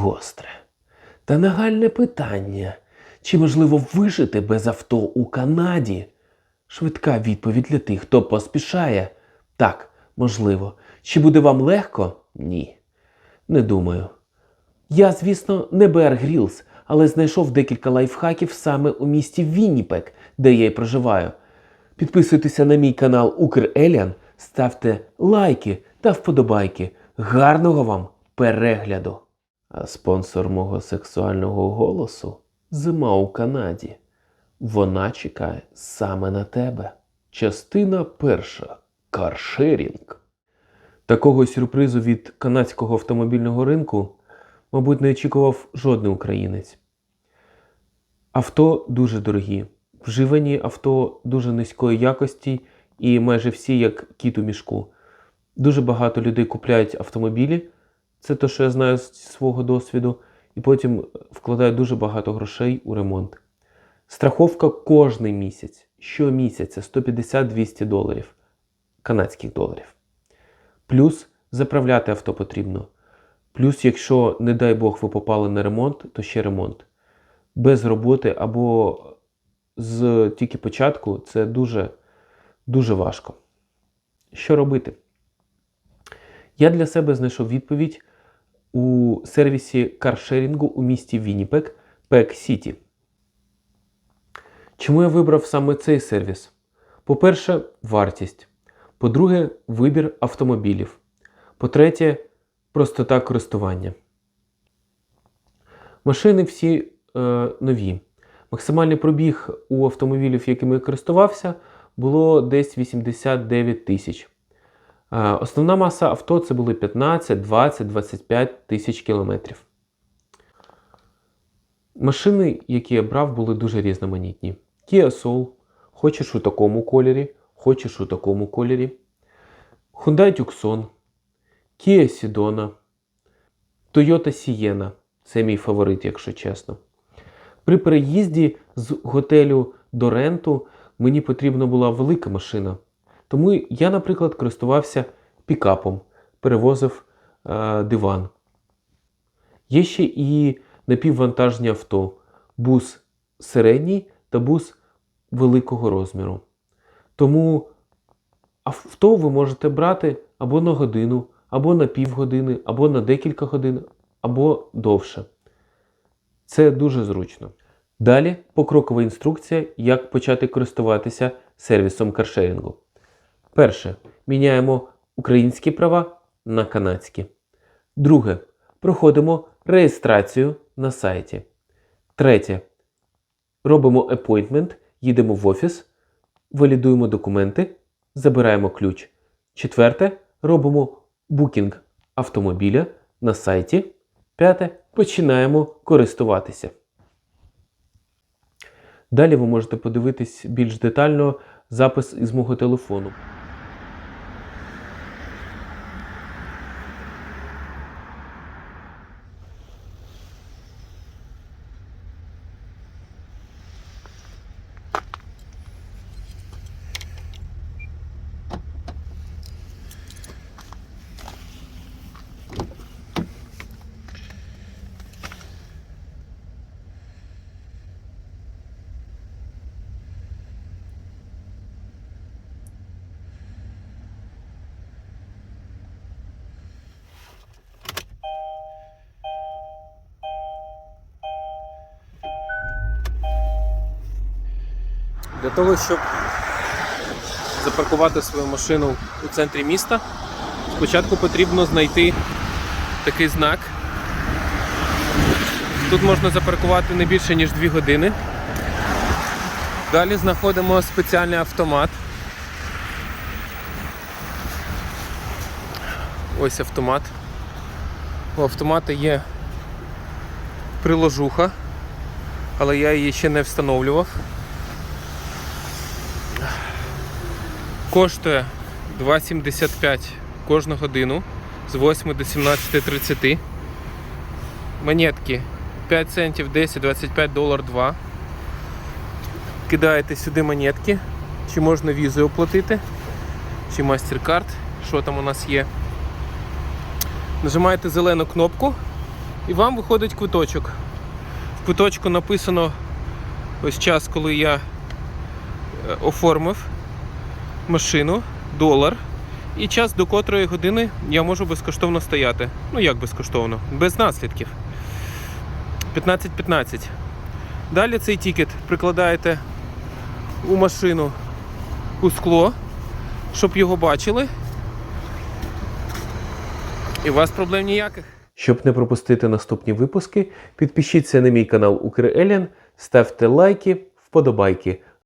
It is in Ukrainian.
гостре та нагальне питання. Чи можливо вижити без авто у Канаді? Швидка відповідь для тих, хто поспішає. Так, можливо. Чи буде вам легко? Ні. Не думаю. Я, звісно, не Беар Грілс, але знайшов декілька лайфхаків саме у місті Вінніпек, де я й проживаю. Підписуйтеся на мій канал Укреліан, ставте лайки та вподобайки. Гарного вам перегляду! А спонсор мого сексуального голосу зима у Канаді. Вона чекає саме на тебе. Частина перша. Каршерінг. Такого сюрпризу від канадського автомобільного ринку, мабуть, не очікував жодний українець. Авто дуже дорогі, вживані авто дуже низької якості і майже всі як кіт у мішку. Дуже багато людей купляють автомобілі, це те, що я знаю з свого досвіду, і потім вкладають дуже багато грошей у ремонт. Страховка кожний місяць, щомісяця 150-200 доларів, канадських доларів. Плюс заправляти авто потрібно. Плюс, якщо, не дай Бог, ви попали на ремонт, то ще ремонт. Без роботи або з тільки початку це дуже, дуже важко. Що робити? Я для себе знайшов відповідь у сервісі каршерінгу у місті Вінніпек Пек Сіті. Чому я вибрав саме цей сервіс? По-перше, вартість. По-друге, вибір автомобілів. По-третє, простота користування. Машини всі е, нові. Максимальний пробіг у автомобілів, якими я користувався, було десь 89 тисяч. Е, Основна маса авто це були 15, 20, 25 тисяч кілометрів. Машини, які я брав, були дуже різноманітні. Kia Soul, хочеш у такому кольорі, хочеш у такому кольорі. Hyundai Tucson, Kia Sedona, Toyota Sienna. Це мій фаворит, якщо чесно. При переїзді з готелю до ренту мені потрібна була велика машина. Тому я, наприклад, користувався пікапом, перевозив е, диван. Є ще і напіввантажні авто, бус середній та бус великого розміру. Тому авто ви можете брати або на годину, або на півгодини, або на декілька годин, або довше. Це дуже зручно. Далі покрокова інструкція, як почати користуватися сервісом каршерінгу. Перше. Міняємо українські права на канадські. Друге. Проходимо реєстрацію на сайті. Третє. Робимо appointment, їдемо в офіс, валідуємо документи, забираємо ключ. Четверте. Робимо букінг автомобіля на сайті. П'яте. Починаємо користуватися. Далі ви можете подивитись більш детально запис із мого телефону. Для того, щоб запаркувати свою машину у центрі міста, спочатку потрібно знайти такий знак. Тут можна запаркувати не більше, ніж 2 години. Далі знаходимо спеціальний автомат. Ось автомат. У автомата є приложуха, але я її ще не встановлював. Коштує 2,75 кожну годину з 8 до 17.30. Монетки 5 центів 10, 25 долар 2. Кидаєте сюди монетки, чи можна візою оплатити, чи MasterCard, що там у нас є. Нажимаєте зелену кнопку І вам виходить квиточок. В квиточку написано ось час, коли я е, оформив машину, долар. І час, до котрої години я можу безкоштовно стояти. Ну як безкоштовно? Без наслідків. 15-15. Далі цей тікет прикладаєте у машину у скло, щоб його бачили. І у вас проблем ніяких. Щоб не пропустити наступні випуски, підпишіться на мій канал Укрелін, ставте лайки, вподобайки.